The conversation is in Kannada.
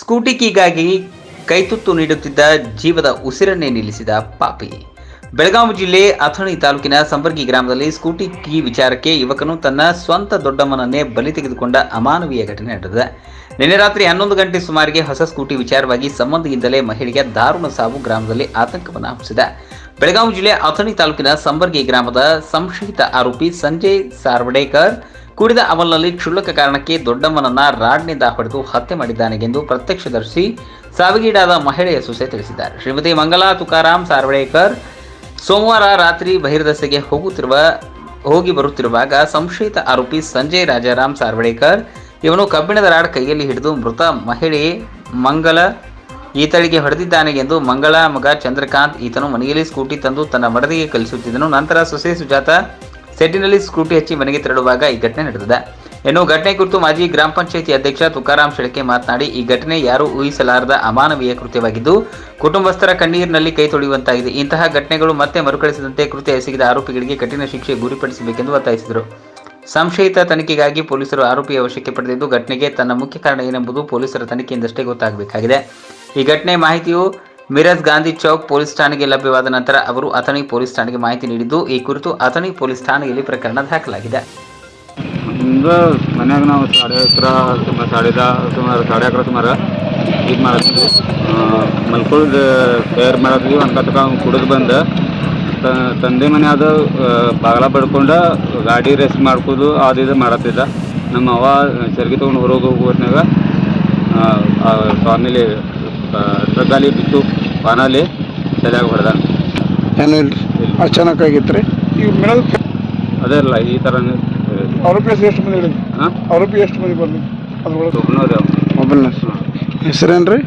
ಸ್ಕೂಟಿ ಕೀಗಾಗಿ ಕೈತುತ್ತು ನೀಡುತ್ತಿದ್ದ ಜೀವದ ಉಸಿರನ್ನೇ ನಿಲ್ಲಿಸಿದ ಪಾಪಿ. ಬೆಳಗಾವಿ ಜಿಲ್ಲೆ ಅಥಣಿ ತಾಲೂಕಿನ ಸಂಬರ್ಗಿ ಗ್ರಾಮದಲ್ಲಿ ಸ್ಕೂಟಿ ಕೀ ವಿಚಾರಕ್ಕೆ ಯುವಕನು ತನ್ನ ಸ್ವಂತ ದೊಡ್ಡಮ್ಮನನ್ನೇ ಬಲಿ ತೆಗೆದುಕೊಂಡ ಅಮಾನವೀಯ ಘಟನೆ ನಡೆದಿದೆ. ನಿನ್ನೆ ರಾತ್ರಿ ಹನ್ನೊಂದು ಗಂಟೆ ಸುಮಾರಿಗೆ ಹೊಸ ಸ್ಕೂಟಿ ವಿಚಾರವಾಗಿ ಸಂಬಂಧಿಯಿಂದಲೇ ಮಹಿಳೆಗೆ ದಾರುಣ ಸಾವು ಗ್ರಾಮದಲ್ಲಿ ಆತಂಕವನ್ನು ಹಬ್ಬಿಸಿದೆ. ಬೆಳಗಾವಿ ಜಿಲ್ಲೆ ಅಥಣಿ ತಾಲೂಕಿನ ಸಂಬರ್ಗಿ ಗ್ರಾಮದ ಸಂಶಯಿತ ಆರೋಪಿ ಸಂಜಯ್ ಸಾರ್ವಡೇಕರ್ ಕುಡಿದ ಅಮಲ್ನಲ್ಲಿ ಕ್ಷುಲ್ಲಕ ಕಾರಣಕ್ಕೆ ದೊಡ್ಡಮ್ಮನನ್ನ ರಾಡ್ನಿಂದ ಹೊಡೆದು ಹತ್ಯೆ ಮಾಡಿದ್ದಾನೆ ಎಂದು ಪ್ರತ್ಯಕ್ಷದರ್ಶಿ ಸಾವಿಗೀಡಾದ ಮಹಿಳೆಯ ಸೊಸೆ ತಿಳಿಸಿದ್ದಾರೆ. ಶ್ರೀಮತಿ ಮಂಗಲಾ ತುಕಾರಾಮ್ ಸಾರ್ವಡೇಕರ್ ಸೋಮವಾರ ರಾತ್ರಿ ಬಹಿರ್ದಸೆಗೆ ಹೋಗುತ್ತಿರುವ, ಹೋಗಿ ಬರುತ್ತಿರುವಾಗ ಸಂಶಯಿತ ಆರೋಪಿ ಸಂಜಯ್ ರಾಜಾರಾಮ್ ಸಾರ್ವಡೇಕರ್ ಇವನು ಕಬ್ಬಿಣದ ರಾಡ್ ಕೈಯಲ್ಲಿ ಹಿಡಿದು ಮೃತ ಮಹಿಳೆ ಮಂಗಲ ಈತಳಿಗೆ ಹೊಡೆದಿದ್ದಾನೆ ಎಂದು ಮಂಗಳ ಮಗ ಚಂದ್ರಕಾಂತ್ ಈತನು ಮನೆಯಲ್ಲಿ ಸ್ಕೂಟಿ ತಂದು ತನ್ನ ಮಡದಿಗೆ ಕಲಿಸುತ್ತಿದ್ದನು. ನಂತರ ಸೊಸೆ ಸುಜಾತ ಸೆಡ್ಡಿನಲ್ಲಿ ಸ್ಕೂಟಿ ಹಚ್ಚಿ ಮನೆಗೆ ತೆರಳುವಾಗ ಈ ಘಟನೆ ನಡೆದಿದೆ. ಇನ್ನು ಘಟನೆ ಕುರಿತು ಮಾಜಿ ಗ್ರಾಮ ಪಂಚಾಯಿತಿ ಅಧ್ಯಕ್ಷ ತುಕಾರಾಮ್ ಶೆಳಕೆ ಮಾತನಾಡಿ, ಈ ಘಟನೆ ಯಾರೂ ಊಹಿಸಲಾರದ ಅಮಾನವೀಯ ಕೃತ್ಯವಾಗಿದ್ದು, ಕುಟುಂಬಸ್ಥರ ಕಣ್ಣೀರಿನಲ್ಲಿ ಕೈ ತೊಳೆಯುವಂತಾಗಿದೆ. ಇಂತಹ ಘಟನೆಗಳು ಮತ್ತೆ ಮರುಕಳಿಸದಂತೆ ಕೃತ್ಯ ಎಸಗಿದ ಆರೋಪಿಗಳಿಗೆ ಕಠಿಣ ಶಿಕ್ಷೆ ಗುರಿಪಡಿಸಬೇಕೆಂದು ಒತ್ತಾಯಿಸಿದರು. ಸಂಶಯಿತ ತನಿಖೆಗಾಗಿ ಪೊಲೀಸರು ಆರೋಪಿಯ ವಶಕ್ಕೆ ಪಡೆದಿದ್ದು, ಘಟನೆಗೆ ತನ್ನ ಮುಖ್ಯ ಕಾರಣ ಏನೆಂಬುದು ಪೊಲೀಸರ ತನಿಖೆಯಿಂದಷ್ಟೇ ಗೊತ್ತಾಗಬೇಕಾಗಿದೆ. ಈ ಘಟನೆ ಮಾಹಿತಿಯು ಮಿರಜ್ ಗಾಂಧಿ ಚೌಕ್ ಪೊಲೀಸ್ ಠಾಣೆಗೆ ಲಭ್ಯವಾದ ನಂತರ ಅವರು ಅಥಣಿ ಪೊಲೀಸ್ ಠಾಣೆಗೆ ಮಾಹಿತಿ ನೀಡಿದ್ದು, ಈ ಕುರಿತು ಅಥಣಿ ಪೊಲೀಸ್ ಠಾಣೆಯಲ್ಲಿ ಪ್ರಕರಣ ದಾಖಲಾಗಿದೆ. ಹಿಂಗೆ ಮನ್ಯಾಗ ನಾವು ಸಾಡೆ ಹತ್ರ ಸುಮಾರು ಸಾಡೆ ದಾ, ಸುಮಾರು ಸಾಡೆ ಅಕರ ಸುಮಾರು ಇದು ಮಾಡಿದ್ವಿ. ಮಲ್ಕೊಳ್ಳೋದು ತಯಾರು ಮಾಡಿದ್ವಿ ಅನ್ಕತಕ ಅವ್ನು ಕುಡಿದು ಬಂದ. ತಂದೆ ಮನೆ ಅದು ಬಾಗಲ ಪಡ್ಕೊಂಡು ಗಾಡಿ ರೇಸ್ ಮಾಡ್ಕೋದು, ಅದು ಇದು ಮಾಡತ್ತಿದ್ದ. ನಮ್ಮ ಅವ್ವ ಸರ್ಗಿ ತೊಗೊಂಡು ಹೊರಗೆ ಹೋಗುವತ್ನಾಗ ಸ್ವಾಮಿಲಿ ಟ್ರಗ್ಗಾಲಿ ಬಿತ್ತು ವಾನಲ್ಲಿ ಸರಿಯಾಗಿ ಹೊಡೆದ ಏನು ಇಲ್ರಿ? ಅಚಾನಕ್ ಆಗಿತ್ತು ರೀ ಈಗ ಮೇಡಮ್ ಅದೇ ಅಲ್ಲ ಈ ಥರ ಆರೋಪಿ ಎಷ್ಟು ಮಂದಿ ಹೇಳಿ ಹಾಂ? ಆರೋಪಿ ಎಷ್ಟು ಮಂದಿ ಬರಲಿ ಅದ್ರೊಳಗೆ? ಒಬ್ಬನೋದು ಮೊಬೈಲ್ನ ಹೆಸರೇನು ರೀ